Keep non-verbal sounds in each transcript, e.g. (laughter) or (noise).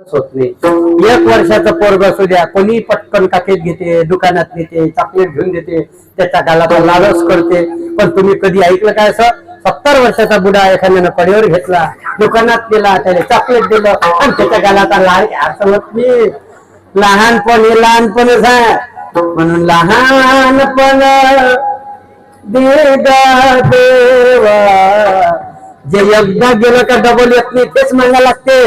एक वर्षाचं पोरग असू द्या कोणी पटकन काकेत घेते दुकानात नेते चॉकलेट घेऊन देते त्याच्या गालाचा लालच करते. पण तुम्ही कधी ऐकलं काय असं? सत्तर वर्षाचा बुडा एखाद्यानं कडेवर घेतला दुकानात गेला त्याला चॉकलेट दिलं आणि त्याच्या गालाचा लाल असं मी लहानपण हे लहानपणच आहे म्हणून लहानपण देवा. जे एकदा गेलं का डबल येत नाही तेच म्हणायला लागते.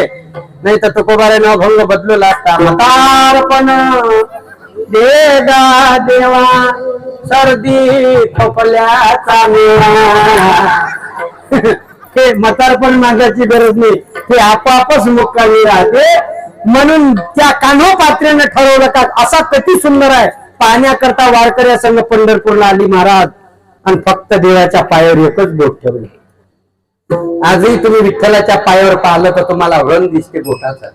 नाही तर तुकोबाऱ्यानं भंग बदलू असता मतारपण देदा देवा सर्दी खोकल्याचा मेळा (laughs) हे मतारपण मागायची गरज नाही. ते आपोआपच मुक्कामी राहते. म्हणून त्या कान्होपात्रेनं ठरवलं का असा किती सुंदर आहे. पाहण्याकरता वारकऱ्या संघ पंढरपूरला आली महाराज. आणि फक्त देवाच्या पायावर एकच बोट ठेवली. आजही तुम्ही विठ्ठलाच्या पायावर पाहिलं तर तुम्हाला व्रण दिसते बोटाचा.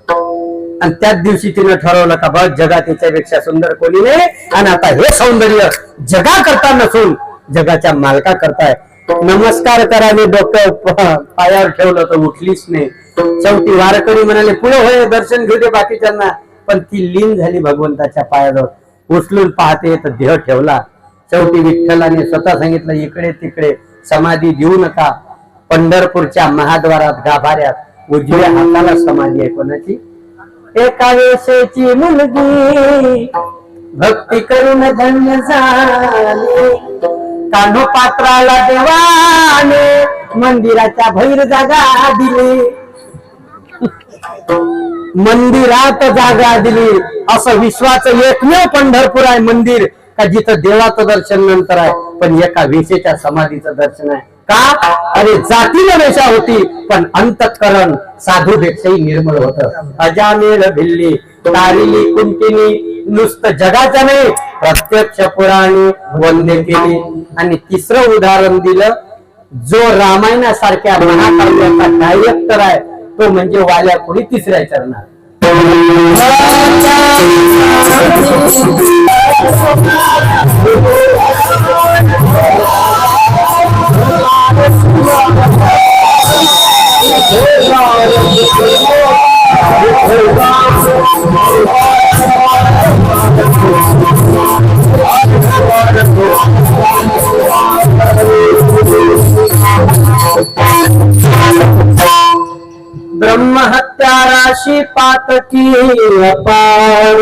आणि त्याच दिवशी तिनं ठरवलं का बस जगात याच्यापेक्षा सुंदर कोणी नाही. आणि आता हे सौंदर्य जगा करता नसून जगाच्या मालका करताय नमस्कार कराने डोकं पायावर ठेवलं तर उठलीच नाही. शेवटी वारकरी म्हणाले पुढे होय दर्शन घेऊ दे बाकीच्यांना. पण ती लीन झाली भगवंताच्या पायाजवळ. उचलून पाहते तर देह ठेवला. शेवटी विठ्ठलाने स्वतः सांगितलं इकडे तिकडे समाधी देऊ नका. पंढरपूरच्या महाद्वारात गाभाऱ्यात उजव्या हाताला समाधी आहे कोणाची? एका वेशेची मुलगी. भक्ती करून धन्य झाली. कान्हो पात्राला देवाने मंदिराच्या भैर जागा दिली. मंदिरात जागा दिली. असं विश्वाचं एकमेव पंढरपूर आहे मंदिर. का जिथं देवाचं दर्शन नंतर आहे पण एका वेशेच्या समाधीचं दर्शन आहे. का? अरे जातीला रेषा होती पण अंतकरण साधू पेक्षाही निर्मळ होत. अजामेळ भिल्ली तारिली कुंटिनी नुसतं जगाच्या नाही प्रत्यक्ष पुराणी वंदे केली. आणि तिसरं उदाहरण दिलं जो रामायणासारख्या महाकाव्याचा डायरेक्टर आहे तो म्हणजे वाल्या पुढे तिसऱ्या चरणार ब्रह्म हत्या राशि पातकी अपार।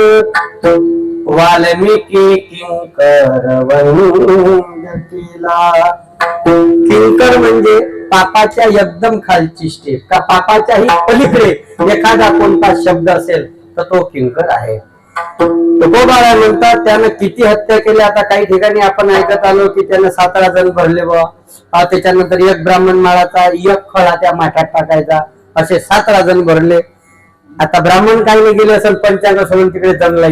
वाल्मीकि किंकर वरुण जटिला। किंकर म्हणजे पापाच्या एकदम खालची स्टेप. का पापाच्याही पलीकडे एखादा कोणता शब्द असेल तर तो किंकर आहे. तुकोबाळा म्हणतात त्यानं किती हत्या केल्या आता काही ठिकाणी आपण ऐकत आलो की त्यानं सातरा जण भरले बा त्याच्यानंतर एक ब्राह्मण माळाचा एक खळा त्या माठात टाकायचा. असे सातरा जण भरले. आता ब्राह्मण काही नाही गेले असेल पंचांग सोडून तिकडे जंगला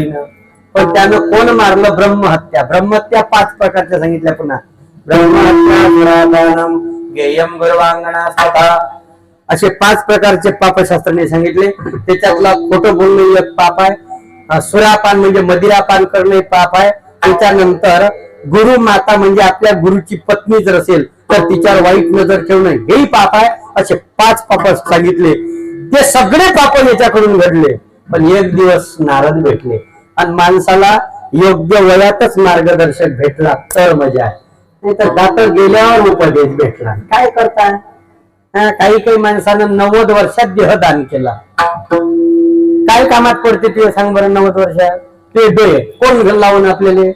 पण त्यानं कोण मारलं? ब्रह्महत्या. ब्रह्महत्या पाच प्रकारच्या सांगितल्या पुन्हा. ब्रह्महत्या गेयम स्वतः असे पाच प्रकारचे पापशास्त्राने सांगितले. त्याच्यातला खोटं बोलणं एक पाप आहे. सुरापान म्हणजे मदिरापान करणे पाप आहे. त्याच्यानंतर गुरु माता म्हणजे आपल्या गुरुची पत्नी जर असेल तर तिच्यावर वाईट नजर ठेवणं हेही पाप आहे. असे पाच पाप सांगितले. ते सगळे पाप याच्याकडून घडले. पण एक दिवस नारद भेटले. आणि माणसाला योग्य वयातच मार्गदर्शक भेटला. तर मजा आहे. नाही तर दातर गेल्यावर उपदेश भेटला काय करताय? हा, काही काही माणसानं नव्वद वर्षात देहदान केला. काय कामात पडते ते सांग बरं नव्वद वर्षात? ते डोळे. कोण लावून आपल्याला?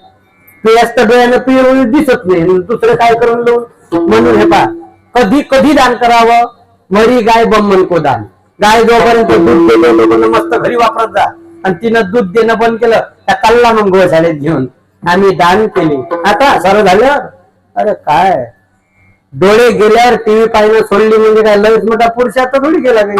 ते असतं डोळ्यानं पिळ दिसत नाही. दुसरं काय करून लावून? म्हणून हे पा कधी कधी दान करावं? मरी गाय बमन को दान. गाय जोपर्यंत दूध देते मस्त घरी वापरत जा. आणि तिनं दूध देणं बंद केलं त्या कल्ला मग गोशाळेत घेऊन आम्ही दान केले. आता सर्व झालं? अरे काय? डोळे गेल्यावर टीव्ही पाहिलं सोडली म्हणजे काय? लयच मोठा पुरुष आता थोडी गेला नाही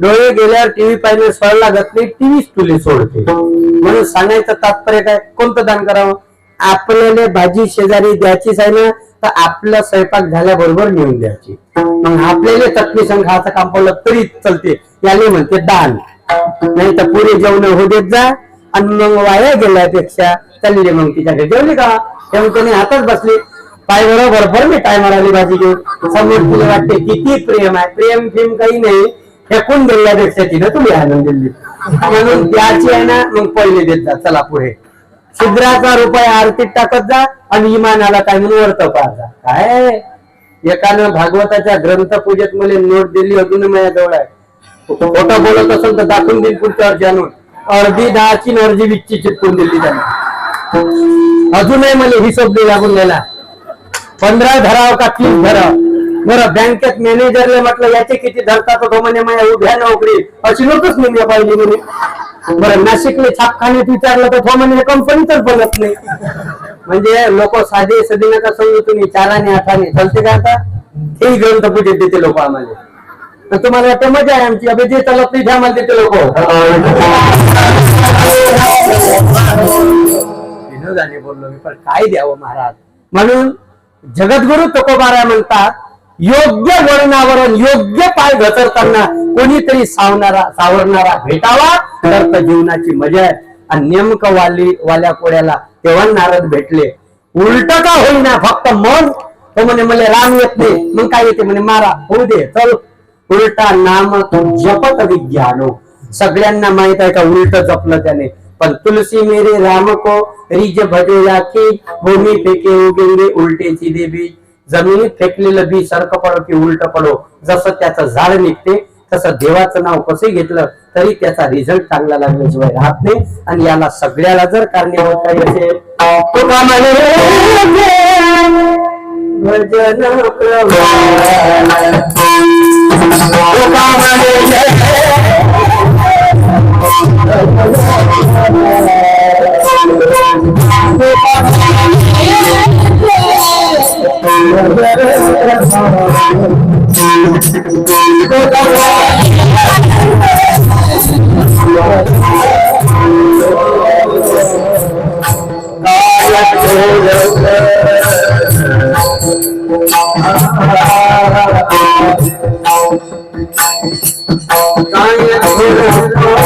डोळे गेल्यावर टीव्ही पाहिलं सोडायला लागत नाही टीव्हीच तुले सोडते. म्हणून सांगायचं तात्पर्य काय? कोणतं दान करावं? आपल्याला भाजी शेजारी द्यायचीच आहे ना तर आपला स्वयंपाक झाल्याबरोबर नेऊन द्यायची. मग आपल्याला चटणी संघाचं काम पडलं तरी चलते. याने म्हणते दान. नाही तर पुरे जेवण हो देत जा आणि मग वाया गेल्यापेक्षा चालले मग तिच्याकडे. जेवली का? तेव्हा त्याने हातच बसली. पाय बरोबर? बरं मी काय म्हणाली भाजी घेऊन समोर तुला वाटते किती प्रेम आहे? प्रेम फेम काही नाही. फेकून दिल्यापेक्षा तिनं तुम्ही आनंद दिली. म्हणून त्याची आहे ना मग पहिले देत जा चला पुढे. शुद्राचा रुपये आरतीत टाकत जा आणि इमानाला काय म्हणून वर्त पाहता काय? एकानं भागवताच्या ग्रंथ पूजेत मला नोट दिली अजून माझ्या जवळ आहे. खोटं बोलत असेल तर दाखवून देईल पुढच्या वर्षी आणून. अर्धी दहाची अर्धी विच्ची चिटकून दिली त्यांना. अजूनही मला हिशोब दे लागून गेला. पंधरा धराव का तीस धराव? बरं बँकेत मॅनेजरला म्हटलं याचे किती धरतात? तो म्हणे माझ्या उभ्या नोकरी अशी लोकच निघल्या पाहिजे म्हणे. बरं नाशिकले छापखान्यात विचारलं तर तो म्हणे कंपनीतच बनत नाही. म्हणजे लोक साधे सदी नका समजू तुम्ही चाराने आठाने. चालते का आता? हे ग्रंथ पूजेत देते लोक आम्हाला. तर तुम्हाला वाटतं मजा आहे आमची. अभि जे चालत नाही घ्या मला देते लोक. झाले बोललो मी पण काय द्यावं महाराज? म्हणून जगद्गुरु तुकोबारा म्हणतात योग्य वळणावरून योग्य पाय घसरताना कोणीतरी सावणारा सावरणारा भेटावा तर जीवनाची मजा आहे. आणि नेमकं वाली वाल्या कोड्याला तेव्हा नारद भेटले. उलट का होईना फक्त मन तो म्हणे मला राम येत नाही. मग काय येते? म्हणे मारा होऊ दे चल. उलटा नाम तो जपत विज्ञानो. सगळ्यांना माहीत आहे का उलट जपलं त्याने. पण तुलसी मेरे राम को रिज भजे राखी भूमी फेके उगेंगे सीधे देवी जमिनीत फेकलेलं बी सरक पडो की उलट पडो जसं त्याचं झाड निघते तसं देवाचं नाव कसं घेतलं तरी त्याचा रिझल्ट चांगला लागल्याशिवाय राहत नाही. आणि याला सगळ्याला जर कारणीभूत काही असेल भजन प्रवाह. तो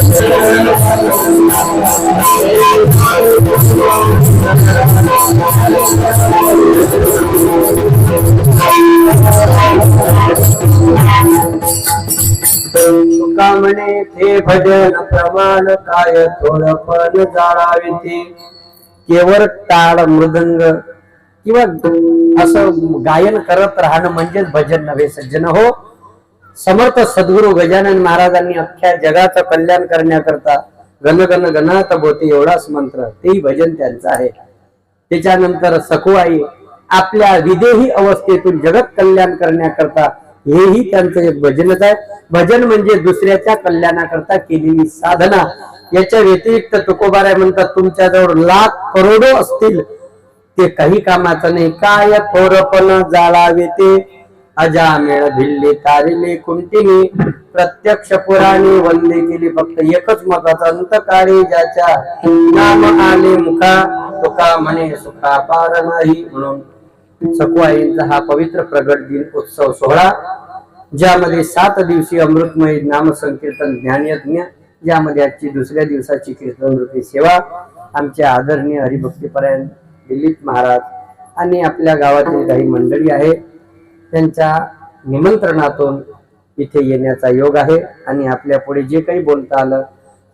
कामणे ते भजन प्रमाण काय थोडपण जाळावे ते केवळ टाळ मृदंग किंवा असं गायन करत राहणं म्हणजेच भजन नव्हे सज्जन. हो समर्थ सद्गुरु गजानन महाराजांनी अख्ख्या जगाचं कल्याण करण्याकरता गणगण गण गणात बोते एवढाच मंत्र. तेही भजन त्यांचं आहे. त्याच्यानंतर सखुआई आपल्या विदेही अवस्थेतून जगत कल्याण करण्याकरता हेही त्यांचं एक भजनच आहे. भजन म्हणजे दुसऱ्याच्या कल्याणाकरता केलेली साधना. याच्या व्यतिरिक्त तुकोबाराय म्हणतात तुमच्याजवळ लाख करोडो असतील. ते काही कामाचं नाही. काय थोरपण जाळावे ते. अजामेळ भिल्ले तारिले कुंटिनी प्रत्यक्ष पुराणी वंदे केली फक्त एकच मताचा अंतकाळी ज्याच्या नाम आले मुखा तुका म्हणे सुखा पार नाही म्हणून. सकुआईंचा हा पवित्र प्रगट दिन उत्सव सोहळा ज्यामध्ये सात दिवसीय अमृतमय नामसंकीर्तन ज्ञानयज्ञ ज्यामध्ये आजची दुसऱ्या दिवसाची कीर्तन रूपी सेवा आमच्या आदरणीय हरिभक्तीपरायण दिलीप महाराज आणि आपल्या गावातील काही मंडळी आहेत. त्यांच्या निमंत्रणातून इथे येण्याचा योग आहे आणि आपल्या पुढे जे काही बोलता आलं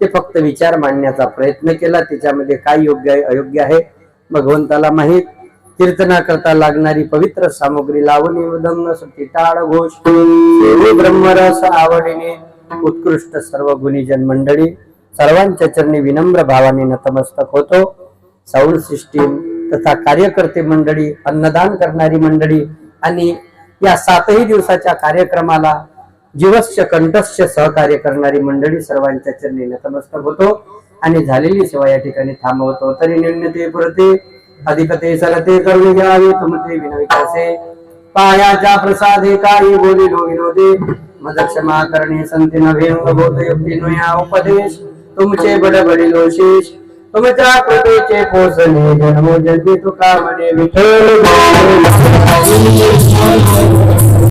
ते फक्त विचार मांडण्याचा प्रयत्न केला. त्याच्यामध्ये काय योग्य आहे अयोग्य आहे? भगवंताला माहीत. कीर्तनाकरता लागणारी पवित्र सामग्री लावणी मृदंग सुट्टी टाळ घोष ब्रह्मरस आवडीने उत्कृष्ट सर्व गुणीजन मंडळी सर्वांच्या चरणी विनम्र भावाने नतमस्तक होतो. साऊंड सिस्टीम तथा कार्यकर्ते मंडळी अन्नदान करणारी मंडळी आणि या सातही दिवसाच्या कार्यक्रमाला जीवस्य कंठस्य सहकार्य करणारी मंडळी सर्वांच्या चरणी नतमस्तक होतो आणि झालेली सेवा या ठिकाणी थांबवतो. तरी निर्णय पुरते अधिकते सरते करून घ्यावे तुमते विनविकासे. पायाच्या प्रसादे काही बोलिलो विनोदे. मद क्षमा करणे संत नव्हे बोध युक्ती नुया उपदेश. तुमचे बडबडिलो शेष तुमच्या कृपेचे पोसले जगी तुका म्हणे विठ्ठल.